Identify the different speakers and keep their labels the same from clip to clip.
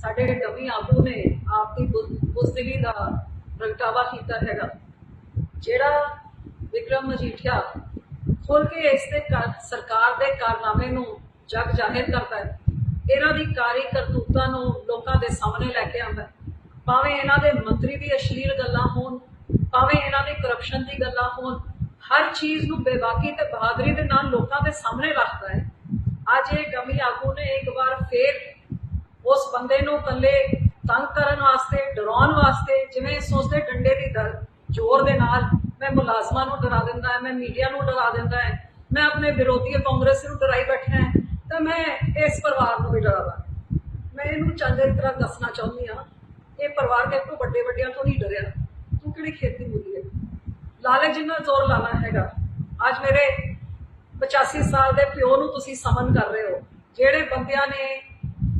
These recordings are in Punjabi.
Speaker 1: ਸਾਡੇ ਨਵੀਂ ਆਗੂ ਨੇ, ਆਪ ਦੀ ਬੁਜ਼ਦਿਲੀ ਦਾ ਪ੍ਰਗਟਾਵਾ ਕੀਤਾ ਹੈਗਾ। ਜਿਹੜਾ ਵਿਕਰਮ ਮਜੀਠੀਆ ਖੁੱਲ ਕੇ ਇਸ ਦੇ ਸਰਕਾਰ ਦੇ ਕਾਰਨਾਮੇ ਨੂੰ ਜਗ ਜ਼ਾਹਿਰ ਕਰਦਾ ਹੈ, ਇਹਨਾਂ ਦੀ ਕਾਰੀ ਕਰਤੂਤਾਂ ਨੂੰ ਲੋਕਾਂ ਦੇ ਸਾਹਮਣੇ ਲੈ ਕੇ ਆਉਂਦਾ ਭਾਵੇਂ ਇਹਨਾਂ ਦੇ ਮੰਤਰੀ ਦੀ ਅਸ਼ਲੀਲ ਗੱਲਾਂ ਹੋਣ, ਭਾਵੇਂ ਇਹਨਾਂ ਦੀ ਕਰਪਸ਼ਨ ਦੀ ਗੱਲਾਂ ਹੋਣ, ਹਰ ਚੀਜ਼ ਨੂੰ ਬੇਬਾਕੀ ਤੇ ਬਹਾਦਰੀ ਦੇ ਨਾਲ ਲੋਕਾਂ ਦੇ ਸਾਹਮਣੇ ਰੱਖਦਾ ਹੈ। ਅੱਜ ਇਹ ਗਮੀ ਆਗੂ ਨੇ ਇੱਕ ਵਾਰ ਫੇਰ ਬੰਦੇ ਨੂੰ ਇਕੱਲੇ ਤੰਗ ਕਰਨ ਵਾਸਤੇ, ਡਰਾਉਣ ਵਾਸਤੇ, ਜਿਵੇਂ ਸੋਚਦੇ ਡੰਡੇ ਦੀ ਜ਼ੋਰ ਦੇ ਨਾਲ ਮੈਂ ਮੁਲਾਜ਼ਮਾਂ ਨੂੰ ਡਰਾ ਦਿੰਦਾ ਹੈ ਮੈਂ ਮੀਡੀਆ ਨੂੰ ਡਰਾ ਦਿੰਦਾ ਹੈ, ਮੈਂ ਆਪਣੇ ਵਿਰੋਧੀ ਕਾਂਗਰਸ ਨੂੰ ਡਰਾਈ ਬੈਠਾ ਹੈ, ਤਾਂ ਮੈਂ ਇਸ ਪਰਿਵਾਰ ਨੂੰ ਵੀ ਡਰਾਵਾ। ਮੈਂ ਇਹਨੂੰ ਚੰਗੀ ਤਰ੍ਹਾਂ ਦੱਸਣਾ ਚਾਹੁੰਦੀ ਹਾਂ, ਇਹ ਪਰਿਵਾਰ ਦੇ ਤੋਂ ਵੱਡੇ ਵੱਡਿਆਂ ਤੋਂ ਨਹੀਂ ਡਰਿਆ। ਤੂੰ ਕਿਹੜੀ ਖੇਤੀ ਮੁੱਲੀ ਹੈ? ਲਾਲੇ ਜਿੰਨਾ ਜ਼ੋਰ ਲਾਣਾ ਹੈਗਾ। ਅੱਜ ਮੇਰੇ 85 ਸਾਲ ਦੇ ਪਿਓ ਨੂੰ ਤੁਸੀਂ ਸਮਨ ਕਰ ਰਹੇ ਹੋ, ਜਿਹੜੇ ਬੰਦਿਆਂ ਨੇ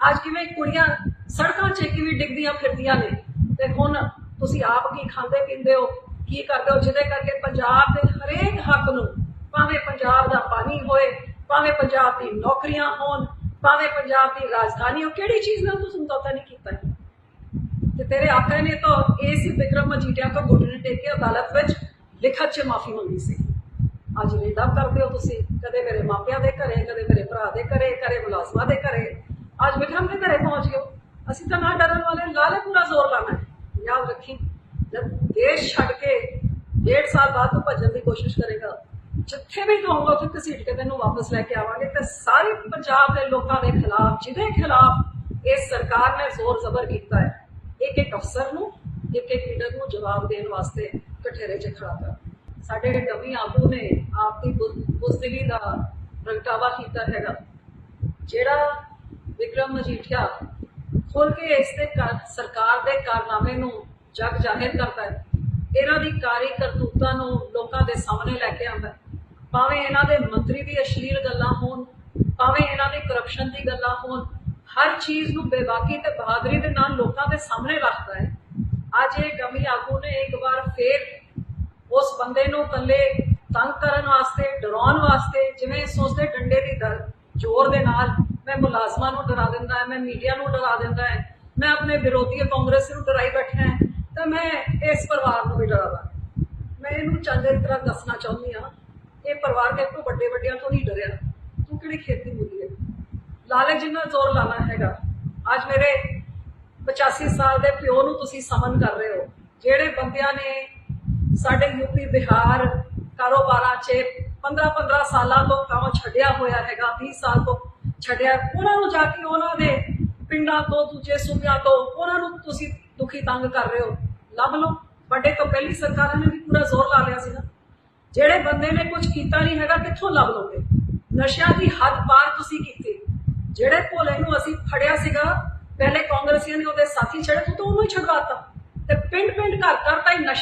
Speaker 1: ਅੱਜ ਕਿਵੇਂ ਕੁੜੀਆਂ ਸੜਕਾਂ 'ਚ ਕਿਵੇਂ ਡਿੱਗਦੀਆਂ ਫਿਰਦੀਆਂ ਨੇ, ਤੇ ਹੁਣ ਤੁਸੀਂ ਆਪ ਕੀ ਖਾਂਦੇ ਪੀਂਦੇ ਹੋ, ਕੀ ਕਰਦੇ ਹੋ, ਜਿਹਦੇ ਕਰਕੇ ਪੰਜਾਬ ਦੇ ਹਰੇਕ ਹੱਕ ਨੂੰ ਭਾਵੇਂ ਪੰਜਾਬ ਦਾ ਪਾਣੀ ਹੋਏ, ਭਾਵੇਂ ਪੰਜਾਬ ਦੀ ਨੌਕਰੀਆਂ ਹੋਣ, ਭਾਵੇਂ ਪੰਜਾਬ ਦੀ ਰਾਜਧਾਨੀ ਹੋ ਕਿਹੜੀ ਚੀਜ਼ ਨਾਲ ਤੁਸੀਂ ਸਮਝੌਤਾ ਨਹੀਂ ਕੀਤਾ? ਤੇ ਤੇਰੇ ਆਖੇ ਨੇ ਤਾਂ ਇਸ ਵਿਕਰਮ ਮਜੀਠੀਆ ਤੋਂ ਘੁਟਨੇ ਟੇਕ ਕੇ ਅਦਾਲਤ ਵਿੱਚ ਲਿਖਤ 'ਚ ਮਾਫੀ ਮੰਗੀ ਸੀ। ਅੱਜ ਵੇਦਾ ਕਰਦੇ ਹੋ ਤੁਸੀਂ, ਕਦੇ ਮੇਰੇ ਮਾਪਿਆਂ ਦੇ ਘਰੇ, ਕਦੇ ਮੇਰੇ ਭਰਾ ਦੇ ਘਰੇ ਕਦੇ ਮੁਲਾਜ਼ਮਾਂ ਦੇ ਘਰੇ ਅੱਜ ਵਿਕਰਮ ਦੇ ਘਰੇ ਪਹੁੰਚ ਗਏ ਅਸੀਂ ਤਾਂ ਨਾ ਡਰਨ ਵਾਲੇ, ਲਾਲੇ ਪੂਰਾ ਜ਼ੋਰ ਲਾਣਾ ਹੈ। ਯਾਦ ਰੱਖੀ, ਜਦ ਦੇਸ਼ ਛੱਡ ਕੇ ਡੇਢ ਸਾਲ ਬਾਅਦ ਤੂੰ ਭੱਜਣ ਦੀ ਕੋਸ਼ਿਸ਼ ਕਰੇਗਾ, ਜਿੱਥੇ ਵੀ ਕਹੂੰਗਾ ਉੱਥੇ ਘਸੀਟ ਕੇ ਤੈਨੂੰ ਵਾਪਸ ਲੈ ਕੇ ਆਵਾਂਗੇ। ਤੇ ਸਾਰੇ ਪੰਜਾਬ ਦੇ ਲੋਕਾਂ ਦੇ ਖਿਲਾਫ, ਜਿਹਦੇ ਖਿਲਾਫ ਇਸ ਸਰਕਾਰ ਨੇ ਜ਼ੋਰ ਜ਼ਬਰ ਕੀਤਾ ਹੈ, ਇੱਕ ਇੱਕ ਅਫਸਰ ਨੂੰ, ਇੱਕ ਇੱਕ ਲੀਡਰ ਨੂੰ ਜਵਾਬ ਦੇਣ ਵਾਸਤੇ ਕਠੇਰੇ 'ਚ ਖੜਾ ਕਰ। ਸਾਡੇ ਨਵੀਂ ਆਗੂ ਨੇ ਆਪਦੀ ਬੁ- ਬੁਜ਼ਦਿਲੀ ਦਾ ਪ੍ਰਗਟਾਵਾ ਕੀਤਾ ਹੈਗਾ, ਜਿਹੜਾ ਵਿਕਰਮ ਮਜੀਠੀਆ ਖੁੱਲ ਕੇ ਇਸ ਦੇ ਸਰਕਾਰ ਦੇ ਕਾਰਨਾਮੇ ਨੂੰ ਜਗ ਜ਼ਾਹਿਰ ਕਰਦਾ ਹੈ। ਇਹਨਾਂ ਦੀ ਕਾਰੀ ਕਰਤੂਤਾਂ ਨੂੰ ਲੋਕਾਂ ਦੇ ਸਾਹਮਣੇ ਲੈ ਕੇ ਆਉਂਦਾ ਭਾਵੇਂ ਇਹਨਾਂ ਦੇ ਮੰਤਰੀ ਦੀ ਅਸ਼ਲੀਲ ਗੱਲਾਂ ਹੋਣ, ਭਾਵੇਂ ਇਹਨਾਂ ਦੀ ਕਰਪਸ਼ਨ ਦੀ ਗੱਲਾਂ ਹੋਣ, ਹਰ ਚੀਜ਼ ਨੂੰ ਬੇਬਾਕੀ ਤੇ ਬਹਾਦਰੀ ਦੇ ਨਾਲ ਲੋਕਾਂ ਦੇ ਸਾਹਮਣੇ ਰੱਖਦਾ ਹੈ। ਅੱਜ ਇਹ ਗਮੀ ਆਗੂ ਨੇ ਇੱਕ ਵਾਰ ਫੇਰ ਉਸ ਬੰਦੇ ਨੂੰ ਇਕੱਲੇ ਤੰਗ ਕਰਨ ਵਾਸਤੇ, ਡਰਾਉਣ ਵਾਸਤੇ, ਜਿਵੇਂ ਸੋਚਦੇ ਡੰਡੇ ਦੀ ਦਰ, ਜ਼ੋਰ ਦੇ ਨਾਲ ਮੈਂ ਮੁਲਾਜ਼ਮਾਂ ਨੂੰ ਡਰਾ ਦਿੰਦਾ ਹੈ, ਮੈਂ ਮੀਡੀਆ ਨੂੰ ਡਰਾ ਦਿੰਦਾ ਹੈ, ਮੈਂ ਆਪਣੇ ਵਿਰੋਧੀ ਕਾਂਗਰਸ ਨੂੰ ਡਰਾਈ ਬੈਠਾ ਹੈ, ਤਾਂ ਮੈਂ ਇਸ ਪਰਿਵਾਰ ਨੂੰ ਵੀ ਡਰਾਵਾ ਮੈਂ ਇਹਨੂੰ ਚੰਗੀ ਤਰ੍ਹਾਂ ਦੱਸਣਾ ਚਾਹੁੰਦੀ ਹਾਂ, ਇਹ ਪਰਿਵਾਰ ਦੇ ਤੋਂ ਵੱਡੇ ਵੱਡਿਆਂ ਤੋਂ ਨਹੀਂ ਡਰਿਆ। ਤੂੰ ਕਿਹੜੀ ਖੇਤੀ ਮੁੱਲੀ ਹੈ? ਲਾਲੇ ਜਿੰਨਾ ਜ਼ੋਰ ਲਾਣਾ ਹੈਗਾ। ਅੱਜ ਮੇਰੇ 85 ਸਾਲ ਦੇ ਪਿਓ ਨੂੰ ਤੁਸੀਂ ਸਮਨ ਕਰ ਰਹੇ ਹੋ। ਜਿਹੜੇ ਬੰਦਿਆਂ ਨੇ ਸਾਡੇ ਯੂਪੀ ਬਿਹਾਰ ਕਾਰੋਬਾਰਾਂ 'ਚ 15 15 ਸਾਲਾਂ ਤੋਂ ਕੰਮ ਛੱਡਿਆ ਹੋਇਆ ਹੈਗਾ 20 ਸਾਲ ਤੋਂ ਛੱਡਿਆ। ਉਹਨਾਂ ਨੂੰ ਜਾ ਕੇ ਉਹਨਾਂ ਦੇ ਪਿੰਡਾਂ ਤੋਂ, ਦੂਜੇ ਸੂਬਿਆਂ ਤੋਂ, ਉਹਨਾਂ ਨੂੰ ਤੁਸੀਂ ਦੁਖੀ ਤੰਗ ਕਰ ਰਹੇ ਹੋ, ਲੱਭ ਲਓ। ਵੱਡੇ ਤੋਂ ਪਹਿਲੀ ਸਰਕਾਰਾਂ ਨੇ ਵੀ ਪੂਰਾ ਜ਼ੋਰ ਲਾ ਲਿਆ ਸੀਗਾ ਜਿਹੜੇ ਬੰਦੇ ਨੇ ਕੁਝ ਕੀਤਾ ਨਹੀਂ ਹੈਗਾ, ਕਿੱਥੋਂ ਲੱਭ ਲੋਗੇ ਨਸ਼ਿਆਂ ਦੀ ਹੱਦ ਪਾਰ ਤੁਸੀਂ ਕੀਤੀ। ਜਿਹੜੇ ਭੋਲੇ ਨੂੰ ਅਸੀਂ ਫੜਿਆ ਸੀਗਾ, ਪਹਿਲੇ ਕਾਂਗਰਸੀਆਂ ਨੇ ਉਹਦੇ ਸਾਥੀ ਛੜੇ ਤੂੰ ਤਾਂ ਉਹਨੂੰ ਹੀ ਛਡਵਾਤਾ ਤੇ ਪਿੰਡ ਪਿੰਡ ਘਰ ਘਰ ਤਾਂ ਹੀ ਨਸ਼ਾ